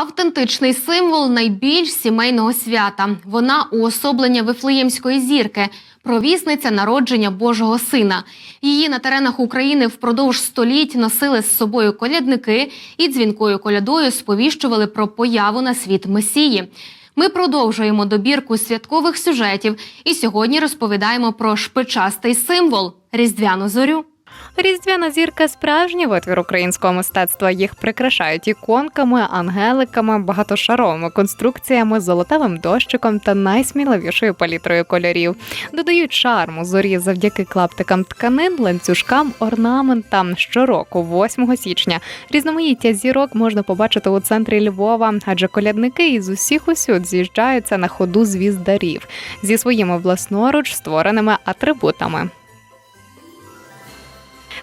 Автентичний символ найбільш сімейного свята. Вона уособлення Вифлеємської зірки, провісниця народження Божого Сина. Її на теренах України впродовж століть носили з собою колядники і дзвінкою колядою сповіщували про появу на світ Месії. Ми продовжуємо добірку святкових сюжетів і сьогодні розповідаємо про шпичастий символ різдвяну зорю. Різдвяна зірка справжній витвір українського мистецтва. Їх прикрашають іконками, ангеликами, багатошаровими конструкціями, золотавим дощиком та найсміливішою палітрою кольорів. Додають шарму зорі завдяки клаптикам тканин, ланцюжкам, орнаментам. Щороку, 8 січня, різноманіття зірок можна побачити у центрі Львова, адже колядники із усіх усюд з'їжджаються на ходу звіздарів зі своїми власноруч створеними атрибутами.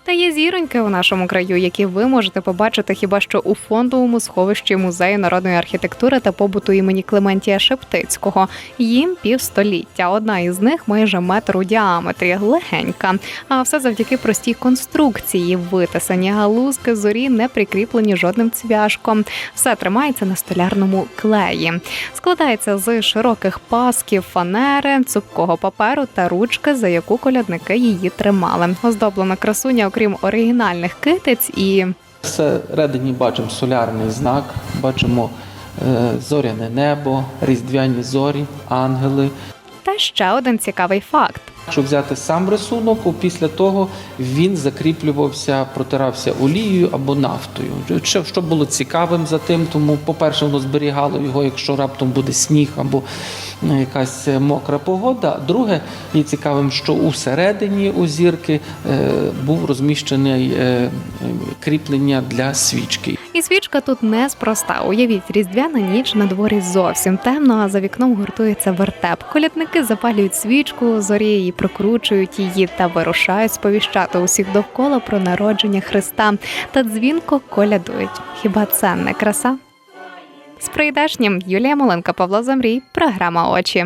Та є зіроньки у нашому краю, які ви можете побачити хіба що у фондовому сховищі музею народної архітектури та побуту імені Клементія Шептицького. Їм півстоліття. Одна із них майже метр у діаметрі, легенька. А все завдяки простій конструкції. Витисані галузки зорі не прикріплені жодним цвяшком. Все тримається на столярному клеї. Складається з широких пасків, фанери, цупкого паперу та ручки, за яку колядники її тримали. Оздоблена красуня, окрім оригінальних китиць і Всередині бачимо солярний знак, бачимо е, зоряне небо, різдвяні зорі, ангели. та ще один цікавий факт. Якщо взяти сам рисунок, після того він закріплювався, протирався олією або нафтою. Що, було цікавим за тим, тому, по-перше, воно зберігало його, якщо раптом буде сніг або ну, якась мокра погода. Друге, є цікавим, що у середині у зірки е, був розміщений е, е, кріплення для свічки. І свічка тут неспроста. Уявіть, різдвяна ніч на дворі зовсім темно, а за вікном гуртується вертеп. Колядники запалюють свічку, зорі її прокручують її та вирушають сповіщати усіх довкола про народження Христа та дзвінко колядують. Хіба це не краса? З прийдешнім Юлія Моленка, Павло Замрій, програма Очі.